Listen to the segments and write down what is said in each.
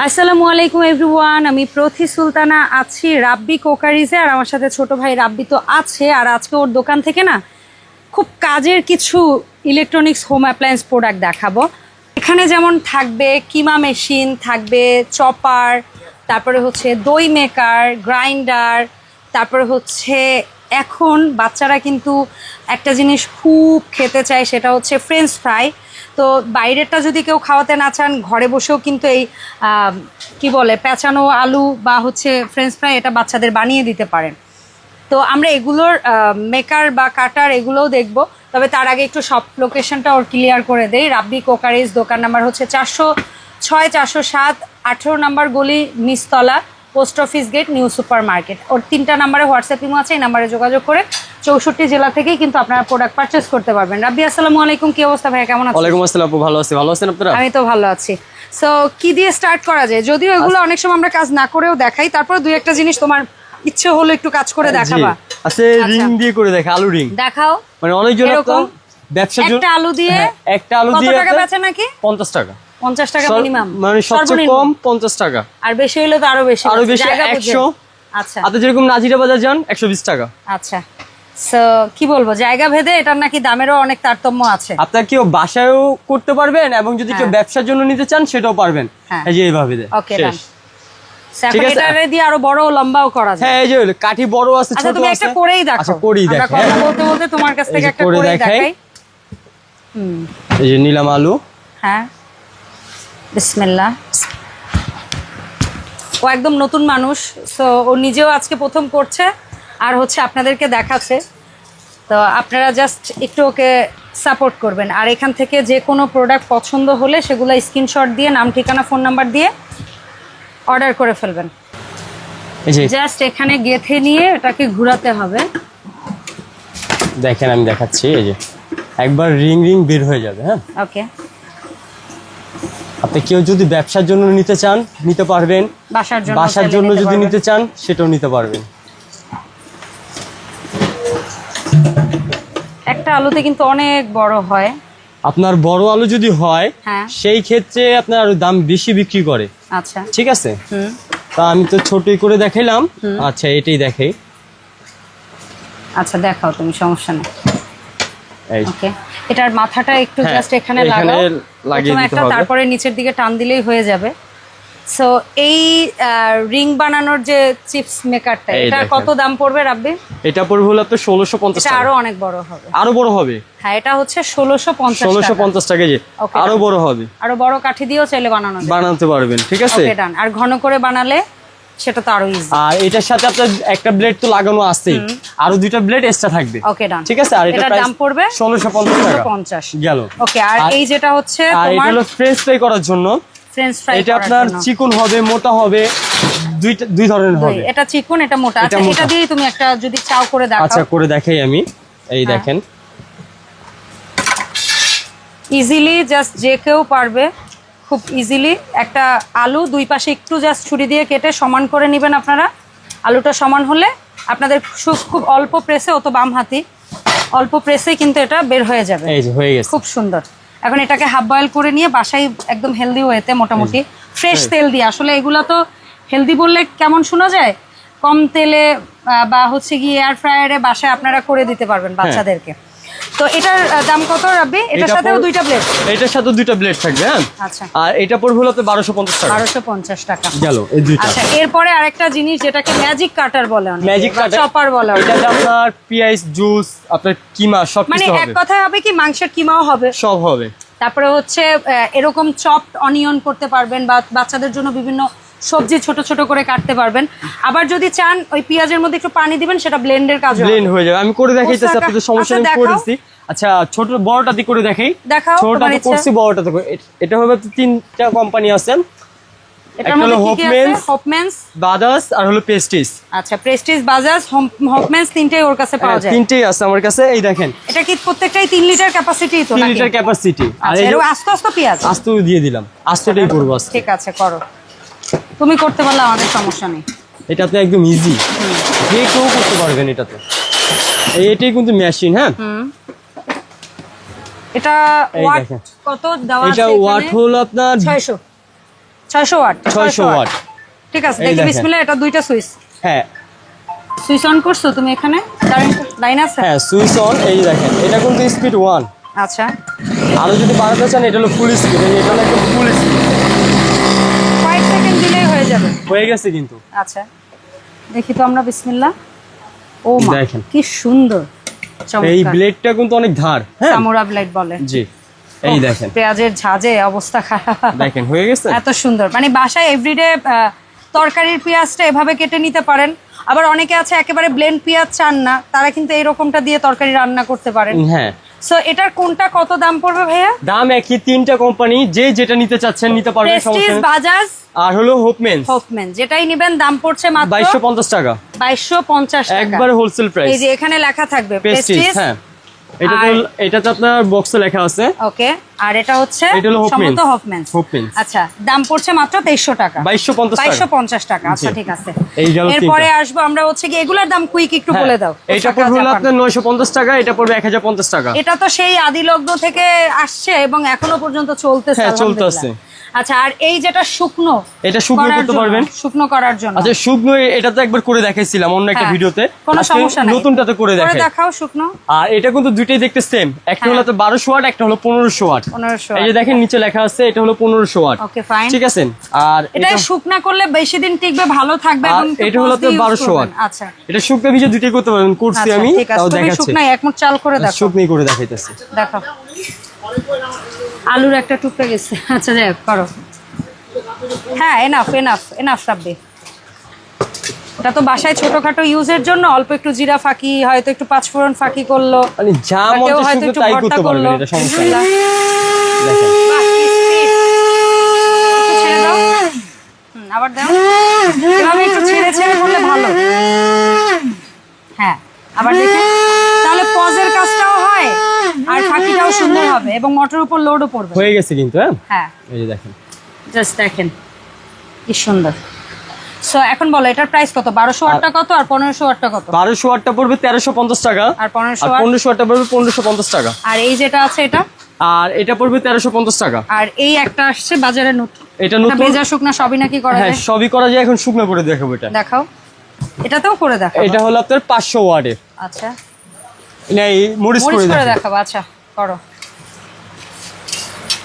আসসালামু আলাইকুম এভরিওয়ান, আমি প্রথি সুলতানা আছি রাব্বি কোকারিজে, আর আমার সাথে ছোট ভাই রাব্বি তো আছে, আর আজকে ওর দোকান থেকে না খুব কাজের কিছু ইলেকট্রনিক্স হোম অ্যাপ্লায়েন্স প্রোডাক্ট দেখাবো। এখানে যেমন থাকবে কিমা মেশিন, থাকবে চপার, তারপরে হচ্ছে দই মেকার, গ্রাইন্ডার, তারপরে হচ্ছে এখন বাচ্চারা কিন্তু একটা জিনিস খুব খেতে চায়, সেটা হচ্ছে ফ্রেঞ্চ ফ্রাই তো বাইরেরটা যদি কেউ খাওয়াতে না চান, ঘরে বসেও কিন্তু এই কি বলে, পেঁচানো আলু বা হচ্ছে ফ্রেঞ্চ ফ্রাই এটা বাচ্চাদের বানিয়ে দিতে পারেন। তো আমরা এগুলোর মেকার বা কাটার এগুলোও দেখব, তবে তার আগে একটু সব লোকেশনটা ওর ক্লিয়ার করে দেই। রাব্বি কোকারিজ দোকান নাম্বার হচ্ছে চারশো ছয়, চারশো সাত, আঠেরো নাম্বার গলি নিচতলা, post office gate new super market ওর তিনটা নাম্বারে হোয়াটসঅ্যাপ ইমো আছে, এই নাম্বারে যোগাযোগ করে চৌষট্টি জেলা থেকেই কিন্তু আপনারা প্রোডাক্ট পারচেস করতে পারবেন। রাব্বি আসসালামু আলাইকুম কি অবস্থা ভাইয়া কেমন আছেন? ওয়ালাইকুম আসসালাম ভালো আছি। ভালো আছেন আপনারা? আমি তো ভালো আছি। সো কি দিয়ে স্টার্ট করা যায়? যদিও এগুলো অনেক সময় আমরা কাজ না করেও দেখাই তারপর দুই একটা জিনিস তোমার ইচ্ছে হলো একটু কাজ করে দেখাবা। আছে রিং আচ্ছা। দিয়ে করে দেখে আলু রিং দেখাও। মানে অনেকজন এরকম? ব্যবসার জন্য একটা আলু দিয়ে হ্যাঁ, একটা আলু দিয়ে কত টাকা বেচে নাকি? 50 টাকা। পঞ্চাশ টাকা মিনিমাম মানে সবচেয়ে কম 50 টাকা। আর বেশি হলে তো আরও বেশি আরও বেশি জায়গা 100 আচ্ছা। আপনি যেরকম নাজিরা বাজার যান 120 টাকা। আচ্ছা। সো কি বলব জায়গা ভেদে এটার নাকি দামেরও অনেক তারতম্য আছে। আপনার কেউ বাসায়ও করতে পারবেন এবং যদি কেউ হ্যাঁ। ব্যবসার জন্য নিতে চান সেটাও পারবেন। হ্যাঁ। এই যে এইভাবে ওকে ঠিক আছে। দিয়ে আরও বড় লম্বাও করা যায়। হ্যাঁ এই যে কাঠি বড় আছে আচ্ছা ছোট তুমি একটা করেই দেখো। আচ্ছা করেই আমরা কথা বলতে বলতে তোমার কাছ থেকে একটা করেই দেখাই। দেখাই। হুম। এই যে নিলাম আলু। হ্যাঁ। বিসমিল্লাহ। ও একদম নতুন মানুষ সো ও নিজেও আজকে প্রথম করছে। আর হচ্ছে আপনাদেরকে দেখাচ্ছে। তো আপনারা জাস্ট একটু ওকে সাপোর্ট করবেন। আর এখান থেকে যে কোনো প্রোডাক্ট পছন্দ হলে সেগুলো স্ক্রিনশট দিয়ে নাম ঠিকানা ফোন নাম্বার দিয়ে অর্ডার করে ফেলবেন। জাস্ট এখানে গেথে নিয়ে এটাকে ঘোরাতে হবে। দেখেন আমি দেখাচ্ছি এই যে। একবার রিং রিং বের হয়ে যাবে হ্যাঁ? ওকে আপনি কেউ যদি ব্যবসার জন্য নিতে চান নিতে পারবেন। বাসার জন্য বাসার জন্য যদি নিতে চান সেটাও নিতে পারবেন। আলুতে কিন্তু অনেক বড় হয়। আপনার বড় আলু যদি হয় হ্যাঁ। সেই ক্ষেত্রে আপনার আরও দাম বেশি বিক্রি করে। আচ্ছা। ঠিক আছে? তা আমি তো ছোটই করে দেখাইলাম। আচ্ছা এটাই দেখাই। আচ্ছা দেখাও তুমি সমস্যা নেই। ওকে। এটার মাথাটা একটু হ্যাঁ, জাস্ট এখানে এখানে লাগাও। একটা। তারপরে নিচের দিকে টান দিলেই হয়ে যাবে। সো এই রিং বানানোর যে চিপস মেকারটা এটা কত দাম পড়বে রাব্বি? এটা পড়বে হলো আপনার ষোলোশো পঞ্চাশ এটা টাকা। আরও অনেক বড় হবে। আরও বড় হবে? হ্যাঁ এটা হচ্ছে ষোলোশো পঞ্চাশ ষোলোশো পঞ্চাশ টাকা যে আরও বড় হবে। আরও বড় কাঠি দিয়েও চাইলে বানানো বানাতে পারবেন ঠিক আছে? ওকে ডান আর ঘন করে বানালে সেটা তো আরও ইজি আর এটার সাথে আপনার একটা ব্লেড তো লাগানো আছেই। আরও দুইটা ব্লেড এক্সট্রা থাকবে। ওকে ডান ঠিক আছে? আর এটা দাম পড়বে ষোলোশো পঞ্চাশ টাকা। পঞ্চাশ। গেল। ওকে আর এই যেটা হচ্ছে আর এটা তোমার হলো ফ্রেঞ্চ ফ্রাই করার জন্য। ফ্রেঞ্চ ফ্রাই এটা আপনার চিকন হবে মোটা হবে দুইটা দুই ধরনের হবে। এটা চিকন এটা মোটা। আচ্ছা এটা দিয়ে তুমি একটা যদি চাও করে আচ্ছা করে দেখাই আমি। এই হ্যাঁ। দেখেন। ইজিলি জাস্ট যে কেউ পারবে খুব ইজিলি একটা আলু দুই পাশে একটু জাস্ট ছুরি দিয়ে কেটে সমান করে নেবেন আপনারা। আলুটা সমান হলে আপনাদের খুব অল্প প্রেসে অত বাম হাতি অল্প প্রেসে কিন্তু এটা বের হয়ে যাবে। এই যে হয়ে গেছে। খুব সুন্দর। এখন এটাকে হাফ বয়েল করে নিয়ে বাসায় একদম হেলদি ওয়েতে মোটামুটি ফ্রেশ তেল দিয়ে। আসলে এগুলো তো হেলদি বললে কেমন শোনা যায়? কম তেলে বা হচ্ছে গিয়ে এয়ার ফ্রায়ারে বাসায় আপনারা করে দিতে পারবেন বাচ্চাদেরকে। তো এটার দাম কত রাব্বি এটার সাথেও দুইটা প্লেট এটার সাথে দুইটা ব্লেড থাকবে হ্যাঁ? আচ্ছা। আর এটা পড়বে হলো আপনার বারোশো পঞ্চাশ টাকা। বারোশো পঞ্চাশ টাকা। গেল এই দুইটা। আচ্ছা এরপরে আরেকটা জিনিস যেটাকে ম্যাজিক কাটার বলে ম্যাজিক কাটার চপার বলে অনেকে। এটাতে আপনার পিঁয়াজ জুস আপনার কিমা সব মানে এক কথায় হবে কি মাংসের কিমাও হবে? সব হবে। তারপরে হচ্ছে এরকম চপড অনিয়ন করতে পারবেন বা বাচ্চাদের জন্য বিভিন্ন সবজি ছোট ছোট করে কাটতে পারবেন। আবার যদি চান ওই পেঁয়াজের মধ্যে একটু পানি দিবেন সেটা ব্লেন্ডের কাজ ব্লেন্ড হয়ে যাবে। আমি করে দেখাইতেছি আপনাদের সমস্যা আচ্ছা, নেই দেখাও। আচ্ছা ছোট বড়টা বড়টাতে করে দেখাই। দেখাও তোমার ছোটটাতে করছি বড়টাতে এটা হবে তিনটা কোম্পানি আছে। একটা হলো কি আছে? বাদাস আর হলো পেস্টিস আচ্ছা প্রেস্টিজ বাজাজ হপম্যান্স তিনটেই ওর কাছে পাওয়া যায়। হ্যাঁ, তিনটেই আছে আমার কাছে। এই দেখেন। এটা কি প্রত্যেকটাই তিন লিটার ক্যাপাসিটি তো তিন নাকি? লিটার ক্যাপাসিটি আর আচ্ছা এরকম আস্তে আস্তে পেঁয়াজ? আস্তে দিয়ে দিলাম। আস্তেটাই করব আস্তে। ঠিক আছে করো। তুমি করতে পারলে আমাদের সমস্যা নেই। এটা আপনি একদম ইজি যে কেউ করতে পারবেন এটাতে। এটাই কিন্তু মেশিন হ্যাঁ? এটা ওয়াট কত দেওয়া আছে এটা ওয়াট? হলো আপনার ছয়শো। ছয়শো ওয়াট ছয়শো ওয়াট ঠিক আছে দেখি বিসমিল্লাহ এটা দুইটা সুইচ হ্যাঁ। সুইচ অন করছ তুমি এখানে? কারেন্ট লাইন আছে? হ্যাঁ সুইচ অন এই দেখেন এটা কিন্তু স্পিড ওয়ান আচ্ছা। আরও যদি বাড়াতে চান এটা হলো ফুল স্পিড এটা হলো একদম ফুল স্পিড কয়েক সেকেন্ড দিলেই হয়ে যাবে। হয়ে গেছে কিন্তু। আচ্ছা দেখি তো আমরা বিসমিল্লাহ। ও মা কি সুন্দর। এই ব্লেডটা কিন্তু অনেক ধার হ্যাঁ? সামুরা ব্লেড বলে। জি এই দেখেন। পেঁয়াজের ঝাঁজে অবস্থা খারাপ। দেখেন হয়ে গেছে? এত সুন্দর। মানে বাসায় এভরিডে তরকারির পেঁয়াজটা এভাবে কেটে নিতে পারেন। আবার অনেকে আছে একেবারে ব্লেন্ড পেঁয়াজ চান না তারা কিন্তু এইরকমটা দিয়ে তরকারি রান্না করতে পারেন। হ্যাঁ সো এটার কোনটা কত দাম পড়বে ভাইয়া? দাম একই তিনটা কোম্পানি যে যেটা নিতে চাচ্ছেন নিতে পারবেন সমস্যা নেই। বাজাজ আর হলো হোপমেন হোপম্যান যেটাই নিবেন দাম পড়ছে মাত্র বাইশশো পঞ্চাশ টাকা। বাইশশো পঞ্চাশ টাকা। একবারে হোলসেল এই যে এখানে লেখা থাকবে প্রেস্টিজ হ্যাঁ। এটা এটাতে আপনার বক্সে লেখা আছে। ওকে আর এটা হচ্ছে এটা হলো হোপমেন্স সম্ভবত হোপম্যান আচ্ছা দাম পড়ছে মাত্র টাকা। আচ্ছা ঠিক আছে। এরপরে আসব আমরা হচ্ছে কি এগুলোর দাম কুইক একটু হ্যাঁ, বলে দাও। এটা পড়বে হলো আপনার নয়শো পঞ্চাশ টাকা এটা পড়বে এক হাজার পঞ্চাশ টাকা। এটা তো সেই আদি লগ্ন থেকে আসছে এবং এখনও পর্যন্ত চলতেছে হ্যাঁ, চলতেছে। আচ্ছা আর এই যেটা শুকনো এটা শুকনো করতে পারবেন। শুকনো করার জন্য। আচ্ছা শুকনো এটা তো একবার করে দেখাইছিলাম অন্য একটা হ্যাঁ, ভিডিওতে। কোনো সমস্যা নাই। নতুনটাতে করে করে দেখাই। দেখাও শুকনো। আর এটা কিন্তু দুইটাই দেখতে সেম একটা হ্যাঁ। হলো তো বারোশো ওয়াট একটা হলো পনেরোশো ওয়াট পনেরোশো এই যে দেখেন নিচে লেখা আছে এটা হলো পনেরোশো ওয়াট ওকে ফাইন ঠিক আছে? আর এটা শুকনা করলে বেশি দিন টিকবে ভালো থাকবে এবং এটা হলো তো use 1200 ওয়াট। আচ্ছা। এটা শুকনো ভিজে দুইটাই করতে পারবেন করছি আচ্ছা আমি তাও দেখাচ্ছি। শুকনাই এক মুঠ চাল করে দেখো। শুকনি করে দেখাইতেছি। দেখো। আলুর একটা টুকরে গেছে। আচ্ছা যাই করো। হ্যাঁ এনাফ এনাফ এনাফ রাব্বি। এটা তো বাসায় ছোটখাটো ইউজের জন্য অল্প একটু জিরা ফাঁকি হয়তো একটু পাঁচফোড়ন ফাঁকি করল। মানে যা মন হয়তো একটু ভর্তা করল। এটা সমস্যা আবার দাও। এভাবে একটু ছেড়ে ছেড়ে করলে ভালো। হ্যাঁ আবার দেখে। আর ফাঁকিটাও সুন্দর হবে এবং মোটর উপর লোডও পড়বে। হয়ে গেছে কিন্তু হ্যাঁ? হ্যাঁ। এই যে দেখেন। জাস্ট দেখেন। কি সুন্দর। সো এখন বলো এটার প্রাইস কত? বারোশো ওয়াটটা কত আর পনেরোশো ওয়াটটা কত? বারোশো ওয়াটটা পড়বে তেরোশো পঞ্চাশ টাকা। আর পনেরোশো আর ওয়াট পনেরোশো ওয়াটটা পড়বে পনেরোশো পঞ্চাশ টাকা। আর এই যেটা আছে এটা? আর এটা পড়বে তেরোশো পঞ্চাশ টাকা। আর এই একটা আসছে বাজারে নতুন। এটা এটা নতুন? ভেজা শুকনা সবই নাকি করা যায়? হ্যাঁ সবই করা যায় এখন শুকনো করে দেখাবো এটা। দেখাও। এটাতেও করে দেখাও। এটা হলো আপনার পাঁচশো ওয়ার্ডের আচ্ছা। না এই মরিচ করে দেখাবো। আচ্ছা করো।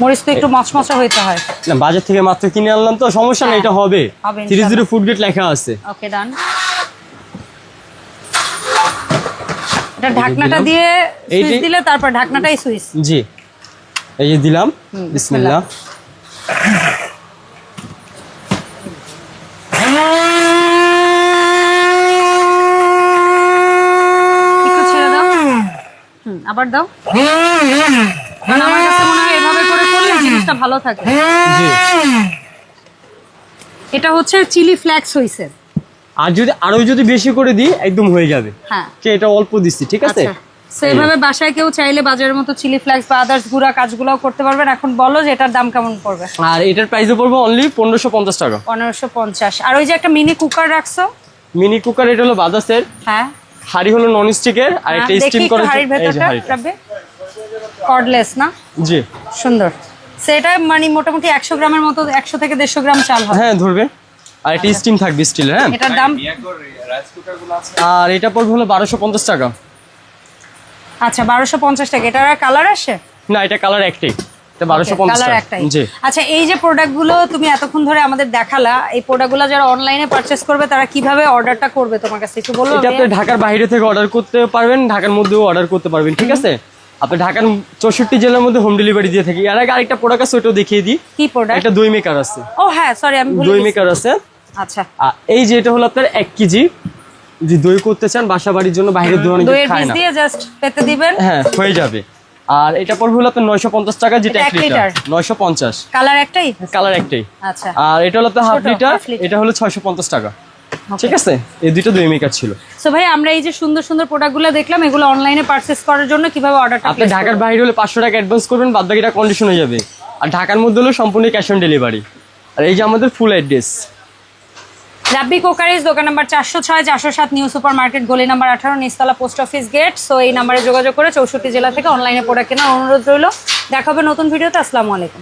মরিচ তো একটু মচমচা হইতে হয়। না বাজার থেকে মাত্র কিনে আনলাম তো সমস্যা নেই হ্যাঁ, এটা হবে। হবে থ্রি জিরো ইনশাআল্লাহ। ফুড গেট লেখা আছে। ওকে ডান। এটা ঢাকনাটা দিয়ে সুইচ দিলে তারপর ঢাকনাটাই সুইচ। জি। এই যে দিলাম। বিসমিল্লাহ একটু ছেড়ে দাও হুম আবার দাও। কারণ আমার কাছে মনে হয় এভাবে করে করলে জিনিসটা ভালো থাকে। জি। এটা হচ্ছে চিলি ফ্লেক্স হইছে। আর যদি আরও যদি বেশি করে দিই একদম হয়ে যাবে। হ্যাঁ। এটা অল্প দিচ্ছি ঠিক আছে? আচ্ছা। এইভাবে বাসায় কেউ চাইলে বাজারের মতো চিলি ফ্লেক্স বা আদার্স গুঁড়া কাজগুলোও করতে পারবেন। এখন বলো যে এটার দাম কেমন পড়বে। আর এটার প্রাইসও পড়বে অনলি পনেরোশো পঞ্চাশ টাকা। পনেরোশো পঞ্চাশ। আর ওই যে একটা মিনি কুকার রাখছো? মিনি কুকার এটা হলো বাজাসের হ্যাঁ। হাড়ি হলো নন স্টিকের আর এটা স্টিম করে হাড়ির ভেতরটা কর্ডলেস না? জি। সুন্দর। সেটা মানে মোটামুটি একশো গ্রামের মতো একশো থেকে দেড়শো গ্রাম চাল হয় হ্যাঁ ধরবে। আর এটা স্টিম থাকবে স্টিল হ্যাঁ? এটার দাম? আর এটা পড়বে হলো বারোশো পঞ্চাশ টাকা। আচ্ছা বারোশো পঞ্চাশ টাকা। এটার কালার আসে? না এটা কালার একটাই। আচ্ছা এই যে প্রোডাক্টগুলো তুমি এতক্ষণ ধরে আমাদের দেখালা এই প্রোডাক্টগুলো যারা অনলাইনে পারচেস করবে তারা কীভাবে অর্ডারটা করবে তোমার কাছে? একটু বলব এটা আপনি ঢাকার বাইরে থেকে অর্ডার করতে পারবেন ঢাকার মধ্যেও অর্ডার করতে পারবেন ঠিক আছে? আপনি ঢাকার চৌষট্টি জেলার মধ্যে হোম ডেলিভারি দিয়ে থাকি। এর আগে আরেকটা প্রোডাক্ট আছে ওটাও দেখিয়ে দিই। কি প্রোডাক্ট একটা দই মেকার আছে। ও হ্যাঁ সরি আমি দই মেকার আছে। আচ্ছা। এই যে এটা হলো আপনার এক কেজি যদি দই করতে চান বাসা বাড়ির জন্য বাইরের অনেকে খায় না। দিয়ে জাস্ট পেতে দিবেন। হ্যাঁ হয়ে যাবে। আর এটা পড়বে হলো আপনার নয়শো পঞ্চাশ টাকা যেটা এটা এক এক লিটার। লিটার। নয়শো পঞ্চাশ। কালার একটাই? কালার একটাই। আচ্ছা। আর এটা হলো আপনার হাফ লিটার এটা হলো ছয়শো পঞ্চাশ টাকা। ঠিক আছে? এই দুটো দই মেকার ছিল। সো ভাই আমরা এই যে সুন্দর সুন্দর প্রোডাক্টগুলো দেখলাম এগুলো অনলাইনে পারচেস করার জন্য কীভাবে অর্ডারটা আপনি ঢাকার বাইরে হলে পাঁচশো টাকা অ্যাডভান্স করবেন বাদ বাকিটা কন্ডিশন হয়ে যাবে। আর ঢাকার মধ্যে হলো সম্পূর্ণ ক্যাশ অন ডেলিভারি আর এই যে আমাদের ফুল অ্যাড্রেস রাব্বি কোকারিজ, দোকান নাম্বার চারশো ছয়, চারশো সাত, নিউ সুপার মার্কেট গলি নাম্বার আঠারো নিস্তলা পোস্ট অফিস গেট। সো এই নাম্বারে যোগাযোগ করে চৌষট্টি জেলা থেকে অনলাইনে প্রোডাক্ট কেনার অনুরোধ রইল। দেখাবে নতুন ভিডিওতে, আসসালামু আলাইকুম।